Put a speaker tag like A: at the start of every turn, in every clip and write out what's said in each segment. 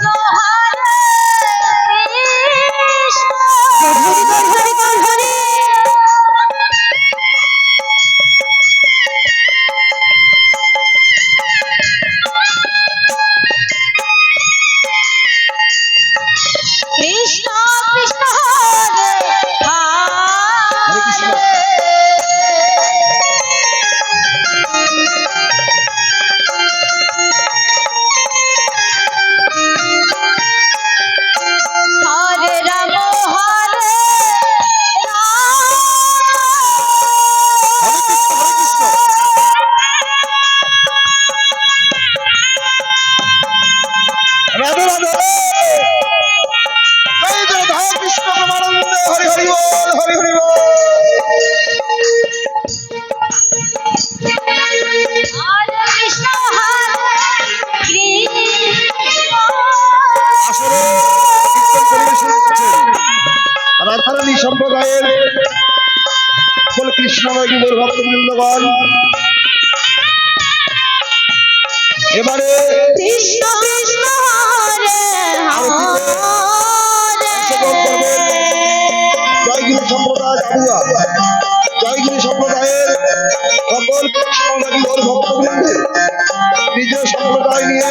A: no.
B: বল কৃষ্ণ মোর ভক্তবৃন্দগণ এবারে কৃষ্ণ কৃষ্ণ হরে জয়গিরি সম্প্রদায় সম্প্রদায়ের সকল কৃষ্ণবাগী ভক্তবৃন্দ নিজ সম্প্রদায় নিয়ে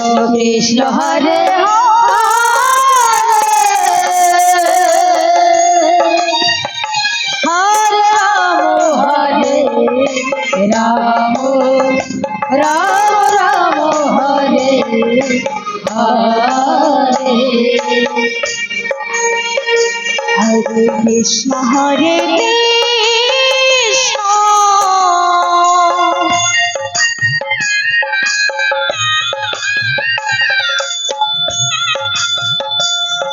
A: কৃষ্ণ কৃষ্ণ হরে হরে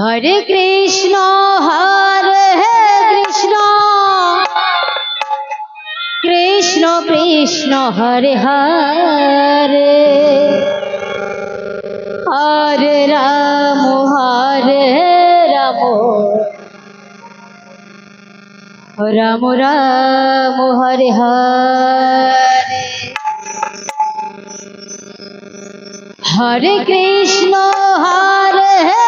A: হরে কৃষ্ণ হরে হে কৃষ্ণ কৃষ্ণ কৃষ্ণ হরে হরে হরে রাম হরে রাম রাম রাম হরে হরে হরে কৃষ্ণ হরে হে